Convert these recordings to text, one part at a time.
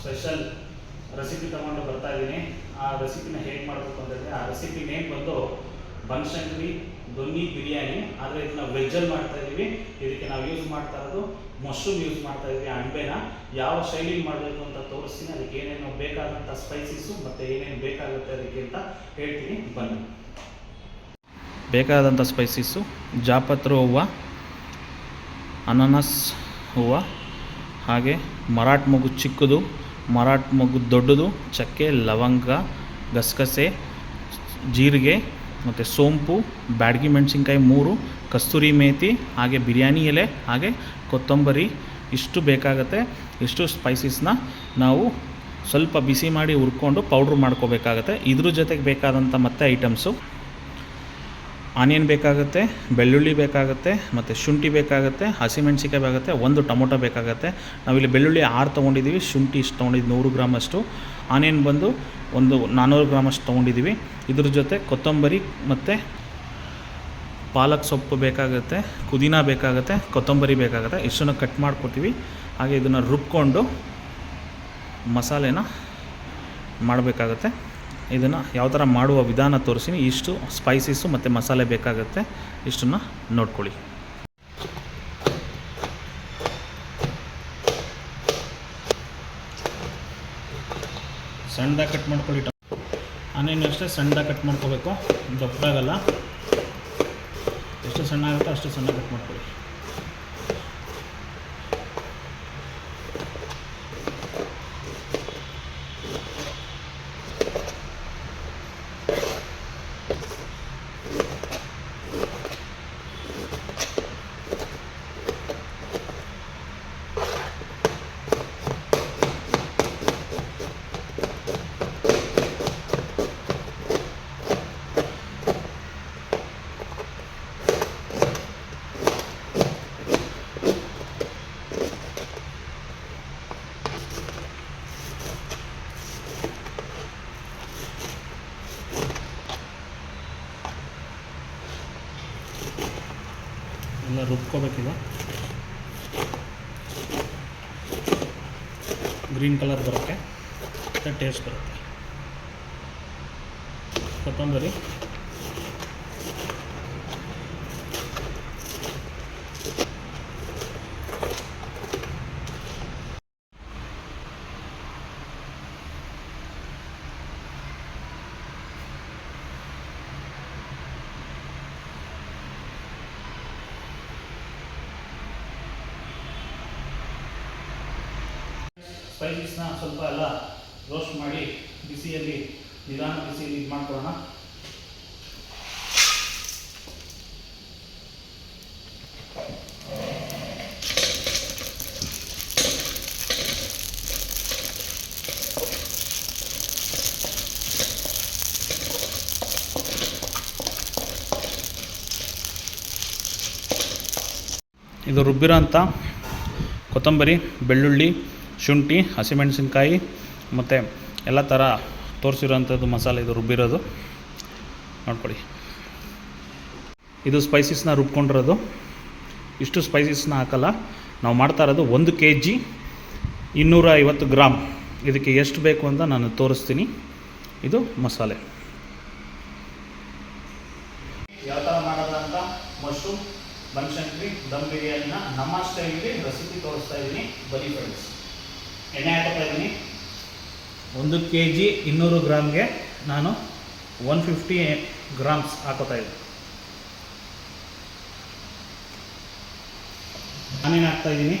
Special recipe ತಗೊಂಡು ಬರ್ತಾ ಇದ್ದೀನಿ ಆ ರೆಸಿಪಿನ ಹೇಗೆ ಮಾಡಬೇಕು ಅಂತಂದರೆ ಆ ರೆಸಿಪಿ ನೇಮ್ ಬಂದು ಬನಶಂಕರಿ ದೊನ್ನಿ ಬಿರಿಯಾನಿ. ಆದರೆ ಇದನ್ನ ವೆಜ್ಜಲ್ಲಿ ಮಾಡ್ತಾ ಇದ್ದೀವಿ ಇದಕ್ಕೆ ನಾವು ಯೂಸ್ ಮಾಡ್ತಾ ಇರೋದು ಮಶ್ರೂಮ್ ಯೂಸ್ ಮಾಡ್ತಾ ಇದ್ದೀವಿ ಅಣಬೆನ ಯಾವ ಶೈಲಿಗೆ ಮಾಡಬೇಕು ಅಂತ ತೋರಿಸ್ತೀನಿ. ಅದಕ್ಕೆ ಏನೇನು ಬೇಕಾದಂಥ ಸ್ಪೈಸಸ್ಸು ಮತ್ತು ಏನೇನು ಬೇಕಾಗುತ್ತೆ ಅದಕ್ಕೆ ಅಂತ ಹೇಳ್ತೀನಿ. ಬನ್ನಿ. ಬೇಕಾದಂಥ ಸ್ಪೈಸಸ್ಸು ಜಾಪತ್ರ ಹೂವು, ಅನಾನಸ್ ಹೂವು, ಹಾಗೆ ಮರಾಠ ಮಗು ಚಿಕ್ಕದು ಮರಾಠ ಮಗು ದೊಡ್ಡದು, ಚಕ್ಕೆ, ಲವಂಗ, ಗಸಗಸೆ, ಜೀರಿಗೆ ಮತ್ತು ಸೋಂಪು, ಬ್ಯಾಡಗಿ ಮೆಣಸಿನ್ಕಾಯಿ ಮೂರು, ಕಸ್ತೂರಿ ಮೇತಿ, ಹಾಗೆ ಬಿರಿಯಾನಿ ಎಲೆ, ಹಾಗೆ ಕೊತ್ತಂಬರಿ. ಇಷ್ಟು ಬೇಕಾಗತ್ತೆ. ಇಷ್ಟು ಸ್ಪೈಸಸ್ನ ನಾವು ಸ್ವಲ್ಪ ಬಿಸಿ ಮಾಡಿ ಹುರ್ಕೊಂಡು ಪೌಡ್ರ್ ಮಾಡ್ಕೋಬೇಕಾಗತ್ತೆ. ಇದ್ರ ಜೊತೆಗೆ ಬೇಕಾದಂಥ ಮತ್ತೆ ಐಟಮ್ಸು ಆನಿಯನ್ ಬೇಕಾಗುತ್ತೆ, ಬೆಳ್ಳುಳ್ಳಿ ಬೇಕಾಗುತ್ತೆ, ಮತ್ತು ಶುಂಠಿ ಬೇಕಾಗುತ್ತೆ ಹಸಿಮೆಣ್ಸಿಕಾಯಿ ಬೇಕಾಗುತ್ತೆ, ಒಂದು ಟೊಮೊಟೊ ಬೇಕಾಗುತ್ತೆ. ನಾವಿಲ್ಲಿ ಬೆಳ್ಳುಳ್ಳಿ ಆರು ತೊಗೊಂಡಿದ್ದೀವಿ, ಶುಂಠಿ ಇಷ್ಟು ತೊಗೊಂಡಿದ್ದು ನೂರು ಗ್ರಾಮಷ್ಟು ಆನಿಯನ್ ಬಂದು ಒಂದು ನಾನ್ನೂರು ಗ್ರಾಮಷ್ಟು ತೊಗೊಂಡಿದ್ದೀವಿ. ಇದ್ರ ಜೊತೆ ಕೊತ್ತಂಬರಿ ಮತ್ತು ಪಾಲಕ್ ಸೊಪ್ಪು ಬೇಕಾಗುತ್ತೆ, ಪುದೀನ ಬೇಕಾಗುತ್ತೆ, ಕೊತ್ತಂಬರಿ ಬೇಕಾಗುತ್ತೆ. ಇಷ್ಟನ್ನು ಕಟ್ ಮಾಡ್ಕೊತೀವಿ ಹಾಗೆ ಇದನ್ನು ರುಬ್ಕೊಂಡು ಮಸಾಲೆನ ಮಾಡಬೇಕಾಗತ್ತೆ. ಇದನ್ನು ಯಾವ ಥರ ಮಾಡುವ ವಿಧಾನ ತೋರಿಸಿನಿ ಇಷ್ಟು ಸ್ಪೈಸಸ್ಸು ಮತ್ತು ಮಸಾಲೆ ಬೇಕಾಗುತ್ತೆ. ಇಷ್ಟನ್ನು ನೋಡ್ಕೊಳ್ಳಿ. ಸಣ್ಣದಾಗಿ ಕಟ್ ಮಾಡ್ಕೊಳ್ಳಿ. ಆನೇನು ಅಷ್ಟೇ ಸಣ್ಣದಾಗಿ ಕಟ್ ಮಾಡ್ಕೋಬೇಕು. ದೊಡ್ಡದಾಗಲ್ಲ. ಎಷ್ಟು ಸಣ್ಣ ಆಗುತ್ತೋ ಅಷ್ಟು ಸಣ್ಣ ಕಟ್ ಮಾಡ್ಕೊಳ್ಳಿ ಎಲ್ಲ ರುಬ್ಕೋಬೇಕೀಗ ಗ್ರೀನ್ ಕಲರ್ ಬರುತ್ತೆ ಮತ್ತು ಟೇಸ್ಟ್ ಬರುತ್ತೆ. ಕೊತ್ತಂಬರಿ. ಸ್ಪೈಸಸ್ನ ಸ್ವಲ್ಪ ಎಲ್ಲ ರೋಸ್ಟ್ ಮಾಡಿ ಬಿಸಿಯಲ್ಲಿ, ನಿಧಾನ ಬಿಸಿಯಲ್ಲಿ ಇದು ಮಾಡ್ಕೊಳ್ಳೋಣ. ಇದು ರುಬ್ಬಿರೋ ಅಂಥ ಕೊತ್ತಂಬರಿ, ಬೆಳ್ಳುಳ್ಳಿ ಶುಂಠಿ ಹಸಿಮೆಣಸಿನ್ಕಾಯಿ ಮತ್ತು ಎಲ್ಲ ಥರ ತೋರಿಸಿರೋಂಥದ್ದು ಮಸಾಲೆ ಇದು ರುಬ್ಬಿರೋದು. ನೋಡ್ಕೊಳ್ಳಿ. ಇದು ಸ್ಪೈಸಸ್ನ ರುಬ್ಕೊಂಡಿರೋದು. ಇಷ್ಟು ಸ್ಪೈಸಸ್ನ ಹಾಕಲ್ಲ. ನಾವು ಮಾಡ್ತಾ ಇರೋದು ಒಂದು ಕೆ ಜಿ ಇನ್ನೂರ ಐವತ್ತು ಗ್ರಾಮ್ ಇದಕ್ಕೆ ಎಷ್ಟು ಬೇಕು ಅಂತ ನಾನು ತೋರಿಸ್ತೀನಿ. ಇದು ಮಸಾಲೆ. ಯಾವ ಥರ ಮಾಡೋದಂತ ಮಶ್ರೂಮ್, ಬನ್ಶಂಕ್ರಿ ದಮ್ ಬಿರಿಯಾನಿನ ನಮ್ಮ ಸ್ಟೈಲಿಗೆ ರೆಸಿಪಿ ತೋರಿಸ್ತಾ ಇದ್ದೀನಿ. ಬನ್ನಿ ಫ್ರೆಂಡ್ಸ್ ಎಣ್ಣೆ ಹಾಕೋತಾ ಇದ್ದೀನಿ ಒಂದು ಕೆ ಜಿ ಇನ್ನೂರು ಗ್ರಾಮ್ಗೆ ನಾನು ಒನ್ ಫಿಫ್ಟಿ ಗ್ರಾಮ್ಸ್ ಹಾಕೋತಾ ಇದ್ದೀನಿ. ನಾನೇನು ಹಾಕ್ತಾ ಇದ್ದೀನಿ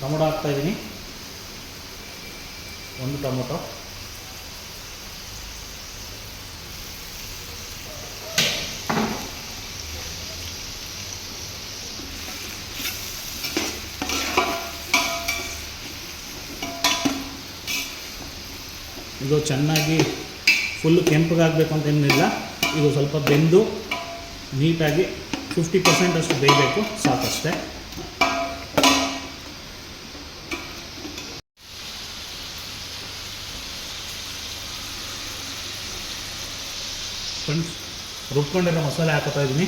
ಟೊಮೊಟೊ ಹಾಕ್ತಾ ಇದ್ದೀನಿ ಒಂದು ಟೊಮೊಟೊ. ಇದು ಚೆನ್ನಾಗಿ ಫುಲ್ ಕೆಂಪಗಾಗಬೇಕು ಅಂತ ಏನಿಲ್ಲ. ಇದು ಸ್ವಲ್ಪ ಬೆಂದು ನೀಟಾಗಿ ಫಿಫ್ಟಿ ಪರ್ಸೆಂಟ್ ಅಷ್ಟು ಬೇಯಬೇಕು, ಸಾಕಷ್ಟೇ. ಫ್ರೆಂಡ್ಸ್ ರುಬ್ಕೊಂಡಿರೋ ಮಸಾಲೆ ಹಾಕೋತಾ ಇದ್ದೀನಿ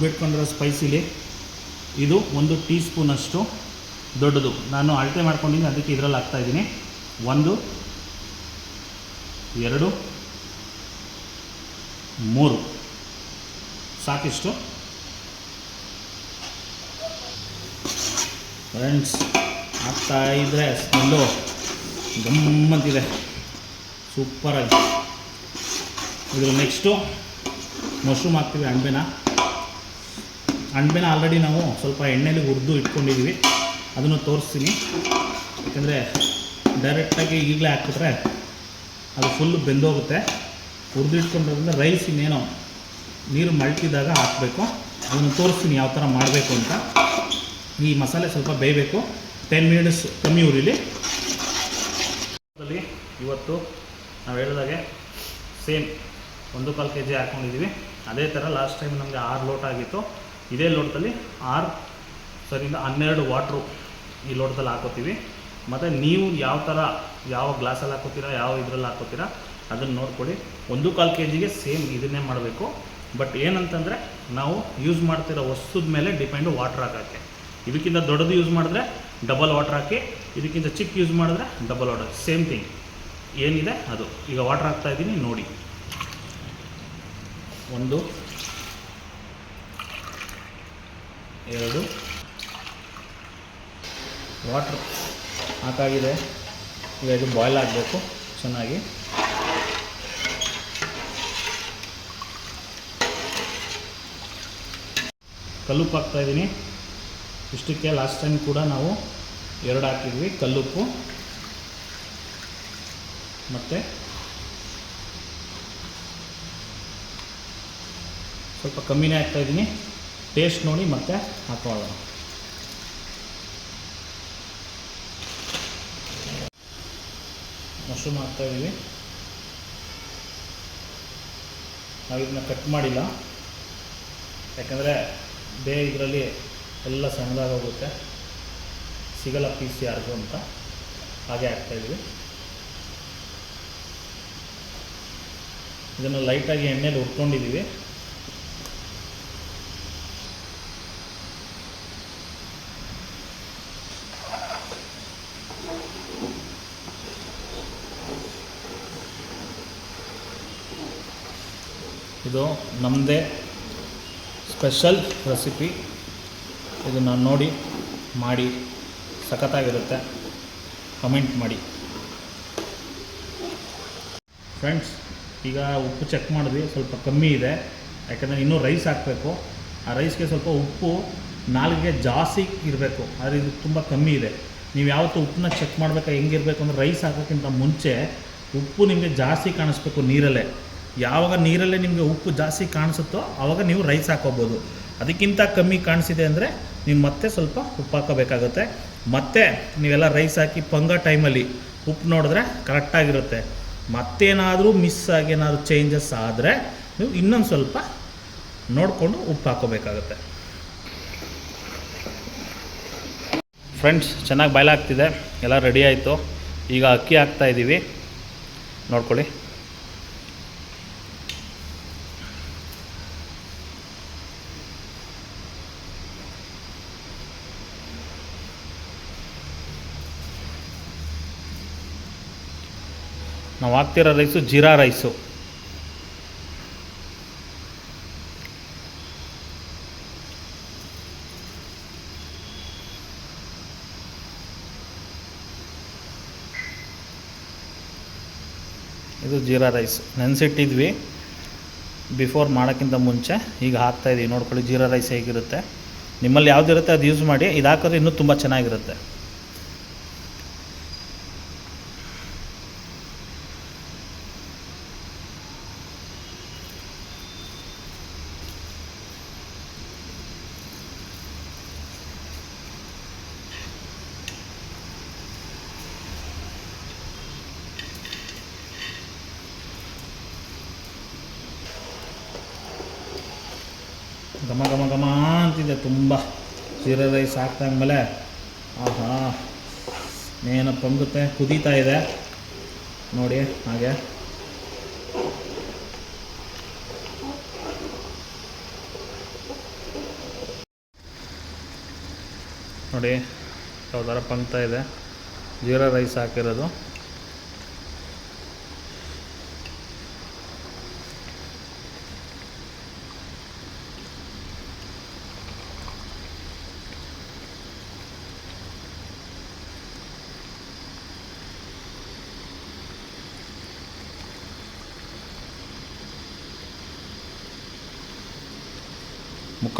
ರುಬ್ಬಿಟ್ಕೊಂಡಿರೋ ಸ್ಪೈಸಿಲಿ ಇದು ಒಂದು ಟೀ ಸ್ಪೂನಷ್ಟು ದೊಡ್ಡದು. ನಾನು ಅಳತೆ ಮಾಡ್ಕೊಂಡಿದ್ದೀನಿ, ಅದಕ್ಕೆ ಇದರಲ್ಲಿ ಹಾಕ್ತಾಯಿದ್ದೀನಿ ಒಂದು, ಎರಡು, ಮೂರು. ಸಾಕಿಷ್ಟು. ಫ್ರೆಂಡ್ಸ್ ಹಾಕ್ತಾ ಇದ್ದರೆ ಸ್ಮೆಲ್ಲು ಗಮ್ಮಂತಿದೆ ಸೂಪರಾಗಿ ಇದ್ರ ನೆಕ್ಸ್ಟು ಮಶ್ರೂಮ್ ಹಾಕ್ತೀವಿ ಅಣಬೆನ ಅಣಬೆನ ಆಲ್ರೆಡಿ ನಾವು ಸ್ವಲ್ಪ ಎಣ್ಣೆಲಿ ಹುರಿದು ಇಟ್ಕೊಂಡಿದ್ದೀವಿ ಅದನ್ನು ತೋರಿಸ್ತೀನಿ. ಯಾಕಂದರೆ ಡೈರೆಕ್ಟಾಗಿ ಈಗಲೇ ಹಾಕಿಬಿಟ್ರೆ ಅದು ಫುಲ್ಲು ಬೆಂದೋಗುತ್ತೆ. ಹುರಿದು ಇಟ್ಕೊಂಡಿರೋದ್ರಿಂದ ರೈಸ್ ಇನ್ನೇನೋ ನೀರು ಮಳ್ತಿದ್ದಾಗ ಹಾಕಬೇಕು. ಅದನ್ನು ತೋರಿಸ್ತೀನಿ ಯಾವ ಥರ ಮಾಡಬೇಕು ಅಂತ. ಈ ಮಸಾಲೆ ಸ್ವಲ್ಪ ಬೇಯಬೇಕು. ಟೆನ್ ಮಿನಿಟ್ಸ್ ಕಮ್ಮಿ ಉರಿಲಿ ಇವತ್ತು ನಾವು ಹೇಳಿದಾಗೆ ಸೇಮ್ ಒಂದು ಕಾಲು ಕೆ ಜಿ ಹಾಕ್ಕೊಂಡಿದ್ದೀವಿ ಅದೇ ಥರ ಲಾಸ್ಟ್ ಟೈಮ್ ನಮಗೆ ಆರು ಲೋಟ ಆಗಿತ್ತು. ಇದೇ ಲೋಟದಲ್ಲಿ ಆರು ಸರಿಂದ ಹನ್ನೆರಡು ವಾಟ್ರು ಈ ಲೋಟದಲ್ಲಿ ಹಾಕೋತೀವಿ. ಮತ್ತು ನೀವು ಯಾವ ಥರ ಯಾವ ಗ್ಲಾಸಲ್ಲಿ ಹಾಕೋತೀರಾ, ಯಾವ ಇದರಲ್ಲಿ ಹಾಕೋತೀರಾ, ಅದನ್ನು ನೋಡ್ಕೊಳ್ಳಿ. ಒಂದು ಕಾಲು ಕೆ ಜಿಗೆ ಸೇಮ್ ಇದನ್ನೇ ಮಾಡಬೇಕು. ಬಟ್ ಏನಂತಂದರೆ ನಾವು ಯೂಸ್ ಮಾಡ್ತಿರೋ ವಸ್ತುದ ಮೇಲೆ ಡಿಪೆಂಡು ವಾಟ್ರ್ ಹಾಕೋಕ್ಕೆ. ಇದಕ್ಕಿಂತ ದೊಡ್ಡದು ಯೂಸ್ ಮಾಡಿದ್ರೆ ಡಬಲ್ ವಾಟ್ರ್ ಹಾಕಿ, ಇದಕ್ಕಿಂತ ಚಿಕ್ಕ ಯೂಸ್ ಮಾಡಿದ್ರೆ ಡಬಲ್ ವಾಟರ್ ಸೇಮ್ ಥಿಂಗ್. ಏನಿದೆ ಅದು. ಈಗ ವಾಟ್ರ್ ಹಾಕ್ತಾ ಇದ್ದೀನಿ, ನೋಡಿ. ಒಂದು ಎರಡು. ವಾಟ್ರ್ ಹಾಕಾಗಿದೆ ಈಗ ಇದು ಬಾಯ್ಲ್ ಆಗಬೇಕು ಚೆನ್ನಾಗಿ. ಕಲ್ಲುಪ್ಪು ಹಾಕ್ತಾ ಇದ್ದೀನಿ. ಇಷ್ಟಕ್ಕೆ ಲಾಸ್ಟ್ ಟೈಮ್ ಕೂಡ ನಾವು ಎರಡು ಹಾಕಿದ್ವಿ, ಕಲ್ಲುಪ್ಪು ಮತ್ತು ಸ್ವಲ್ಪ ಕಮ್ಮಿನೇ ಹಾಕ್ತಾ ಇದ್ದೀನಿ. ಟೇಸ್ಟ್ ನೋಡಿ ಮತ್ತೆ ಹಾಕೊಳ್ಳೋಣ. ಮಶ್ರೂಮ್ ಹಾಕ್ತಾ ಇದ್ದೀವಿ. ನಾವು ಇದನ್ನ ಕಟ್ ಮಾಡಿಲ್ಲ. ಯಾಕಂದರೆ ಬೇ ಇದರಲ್ಲಿ ಎಲ್ಲ ಸಣ್ಣದಾಗೋಗುತ್ತೆ ಸಿಗಲ್ಲ ಪೀಸ್ ಯಾರಿಗೂ ಅಂತ. ಹಾಗೆ ಹಾಕ್ತಾಯಿದ್ವಿ ಇದನ್ನು ಲೈಟಾಗಿ ಎಣ್ಣೆಲಿ ಹುರ್ಕೊಂಡಿದ್ದೀವಿ. ಇದು ನಮ್ಮದೇ ಸ್ಪೆಷಲ್ ರೆಸಿಪಿ. ಇದನ್ನು ನೋಡಿ ಮಾಡಿ ಸಖತ್ತಾಗಿರುತ್ತೆ. ಕಮೆಂಟ್ ಮಾಡಿ. ಫ್ರೆಂಡ್ಸ್, ಈಗ ಉಪ್ಪು ಚೆಕ್ ಮಾಡಿದ್ವಿ, ಸ್ವಲ್ಪ ಕಮ್ಮಿ ಇದೆ. ಯಾಕಂದರೆ ಇನ್ನೂ ರೈಸ್ ಹಾಕಬೇಕು. ಆ ರೈಸ್ಗೆ ಸ್ವಲ್ಪ ಉಪ್ಪು ನಾಲ್ಗೆ ಜಾಸ್ತಿ ಇರಬೇಕು. ಆದರೆ ಇದು ತುಂಬ ಕಮ್ಮಿ ಇದೆ. ನೀವು ಯಾವತ್ತೂ ಉಪ್ಪನ್ನ ಚೆಕ್ ಮಾಡಬೇಕಾ, ಹೆಂಗಿರಬೇಕು ಅಂದರೆ ರೈಸ್ ಹಾಕೋಕ್ಕಿಂತ ಮುಂಚೆ ಉಪ್ಪು ನಿಮಗೆ ಜಾಸ್ತಿ ಕಾಣಿಸ್ಬೇಕು ನೀರಲ್ಲೇ. ಯಾವಾಗ ನೀರಲ್ಲೇ ನಿಮಗೆ ಉಪ್ಪು ಜಾಸ್ತಿ ಕಾಣಿಸುತ್ತೋ ಆವಾಗ ನೀವು ರೈಸ್ ಹಾಕೋಬೋದು. ಅದಕ್ಕಿಂತ ಕಮ್ಮಿ ಕಾಣಿಸಿದೆ ಅಂದರೆ ನೀವು ಮತ್ತೆ ಸ್ವಲ್ಪ ಉಪ್ಪು ಹಾಕೋಬೇಕಾಗುತ್ತೆ. ಮತ್ತೆ ನೀವೆಲ್ಲ ರೈಸ್ ಹಾಕಿ ಪಂಗ ಟೈಮಲ್ಲಿ ಉಪ್ಪು ನೋಡಿದ್ರೆ ಕರೆಕ್ಟಾಗಿರುತ್ತೆ ಮತ್ತೇನಾದರೂ ಮಿಸ್ ಆಗಿ ಏನಾದರೂ ಚೇಂಜಸ್ ಆದರೆ ನೀವು ಇನ್ನೊಂದು ಸ್ವಲ್ಪ ನೋಡಿಕೊಂಡು ಉಪ್ಪು ಹಾಕೋಬೇಕಾಗುತ್ತೆ. ಫ್ರೆಂಡ್ಸ್ ಚೆನ್ನಾಗಿ ಬಾಯ್ಲಾಗ್ತಿದೆ. ಎಲ್ಲ ರೆಡಿ ಆಯಿತು. ಈಗ ಅಕ್ಕಿ ಹಾಕ್ತಾಯಿದ್ದೀವಿ ನೋಡ್ಕೊಳ್ಳಿ. ನಾವು ಹಾಕ್ತಿರೋ ರೈಸು ಜೀರಾ ರೈಸು ಇದು ಜೀರಾ ರೈಸ್ ನೆನೆಸಿಟ್ಟಿದ್ವಿ. ಬಿಫೋರ್ ಮಾಡೋಕ್ಕಿಂತ ಮುಂಚೆ ಈಗ ಹಾಕ್ತಾಯಿದ್ದೀವಿ ನೋಡ್ಕೊಳ್ಳಿ ಜೀರಾ ರೈಸ್ ಹೇಗಿರುತ್ತೆ. ನಿಮ್ಮಲ್ಲಿ ಯಾವುದಿರುತ್ತೆ ಅದು ಯೂಸ್ ಮಾಡಿ. ಇದು ಹಾಕಿದ್ರೆ ಇನ್ನೂ ತುಂಬ ಚೆನ್ನಾಗಿರುತ್ತೆ. ಘಮ ಘಮ ಘಮ ಅಂತಿದೆ ತುಂಬ. ಜೀರಾ ರೈಸ್ ಹಾಕ್ದಂಗ್ಮೇಲೆ ಆಹಾ ಏನಪ್ಪ ಪೊಂಗುತ್ತೆ, ಕುದೀತಾ ಇದೆ. ನೋಡಿ, ಹಾಗೆ. ನೋಡಿ, ಯಾವ್ದಾರ ಪಂಕ್ತಾ ಇದೆ. ಜೀರಾ ರೈಸ್ ಹಾಕಿರೋದು.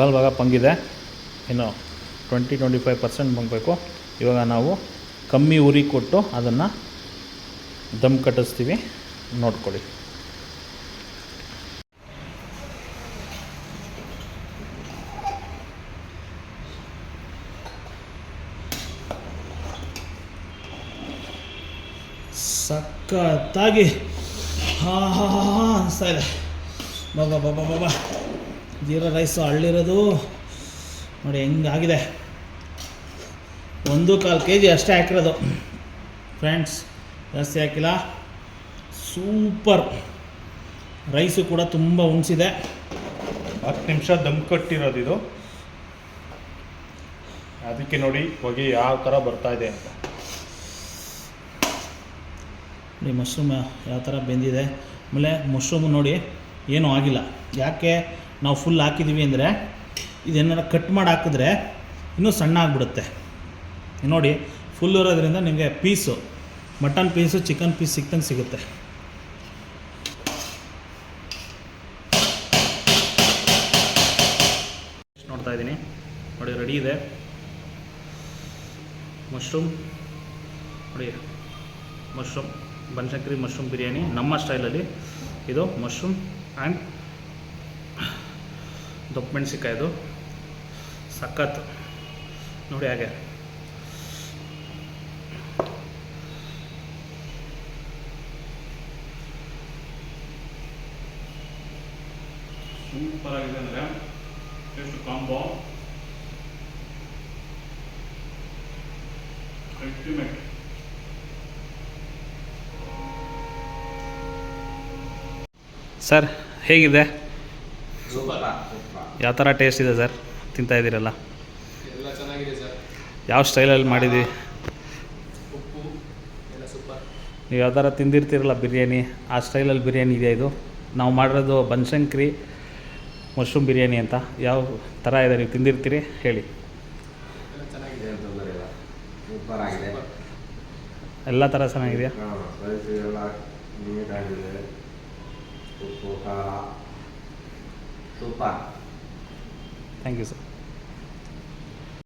ಮುಕ್ಕಾಲು ಭಾಗ ಪಂಗಿದೆ. ಇನ್ನು ಟ್ವೆಂಟಿ ಟ್ವೆಂಟಿ ಫೈವ್ ಪರ್ಸೆಂಟ್ ಬಂಗಬೇಕು ಇವಾಗ ನಾವು ಕಮ್ಮಿ ಉರಿ ಕೊಟ್ಟು ಅದನ್ನು ದಮ್ ಕಟ್ಟಿಸ್ತೀವಿ. ನೋಡ್ಕೊಳ್ಳಿ. ಸಖತ್ತಾಗಿ ಹಾ ಹಾ ಹಾ ಹಾ ಅನಿಸ್ತಾ ಇದೆ. ಬಾಬಾ ಬಾಬಾ ಬಾಬಾ ಜೀರಾ ರೈಸು ಹಳ್ಳಿರೋದು. ನೋಡಿ ಹೆಂಗಾಗಿದೆ ಒಂದು ಕಾಲು ಕೆ ಜಿ ಅಷ್ಟೇ ಹಾಕಿರೋದು. ಫ್ರೆಂಡ್ಸ್ ಜಾಸ್ತಿ ಹಾಕಿಲ್ಲ. ಸೂಪರ್. ರೈಸು ಕೂಡ ತುಂಬ ಉಣಿಸಿದೆ. ಹತ್ತು ನಿಮಿಷ ದಮ್ ಕಟ್ಟಿರೋದು ಇದು. ಅದಕ್ಕೆ ನೋಡಿ ಹೊಗೆ ಯಾವ ಥರ ಬರ್ತಾ ಇದೆ ಅಂತ. ನೋಡಿ ಮಶ್ರೂಮ್ ಯಾವ ಥರ ಬೆಂದಿದೆ. ಆಮೇಲೆ ಮಶ್ರೂಮ್ ನೋಡಿ ಏನೂ ಆಗಿಲ್ಲ. ಯಾಕೆ? ನಾವು ಫುಲ್ ಹಾಕಿದ್ದೀವಿ ಅಂದರೆ ಇದೇನಾರ ಕಟ್ ಮಾಡಿ ಹಾಕಿದ್ರೆ ಇನ್ನೂ ಸಣ್ಣ ಆಗಿಬಿಡುತ್ತೆ. ನೋಡಿ ಫುಲ್ ಇರೋದ್ರಿಂದ ನಿಮಗೆ piece mutton piece chicken piece ಸಿಕ್ತಂಗೆ ಸಿಗುತ್ತೆ. ನೋಡ್ತಾ ಇದ್ದೀನಿ. ನೋಡಿ ರೆಡಿ ಇದೆ. ಮಶ್ರೂಮ್ ನೋಡಿ ಮಶ್ರೂಮ್ ಬನಶಂಕರಿ ಮಶ್ರೂಮ್ ಬಿರಿಯಾನಿ ನಮ್ಮ ಸ್ಟೈಲಲ್ಲಿ ಇದು ಮಶ್ರೂಮ್ ಆ್ಯಂಡ್ ದೊಪ್ಪ ಮೆಣಸಿಕಾಯ್ದು ಸಖತ್. ನೋಡಿ ಹಾಗೆ. ಸೂಪರ್ ಆಗಿದೆ ಅಂದರೆ ಎಷ್ಟು ಕಾಂಬೋ ಅಲ್ಟಿಮೇಟ್ ಸರ್ ಹೇಗಿದೆ? ಯಾವ ಥರ ಟೇಸ್ಟ್ ಇದೆ ಸರ್? ತಿಂತಾ ಇದ್ದೀರಲ್ಲ? ಯಾವ ಸ್ಟೈಲಲ್ಲಿ ಮಾಡಿದ್ವಿ ನೀವು ಯಾವ ಥರ ತಿಂದಿರ್ತೀರಲ್ಲ ಬಿರಿಯಾನಿ? ಆ ಸ್ಟೈಲಲ್ಲಿ ಬಿರಿಯಾನಿ ಇದೆಯಾ ಇದು? ನಾವು ಮಾಡಿರೋದು ಬನ್ಶಂಕ್ರಿ ಮಶ್ರೂಮ್ ಬಿರಿಯಾನಿ ಅಂತ. ಯಾವ ಥರ ಇದೆ ನೀವು ತಿಂದಿರ್ತೀರಿ? ಹೇಳಿ. ಎಲ್ಲ ಥರ ಚೆನ್ನಾಗಿದೆಯಾ? Super thank you sir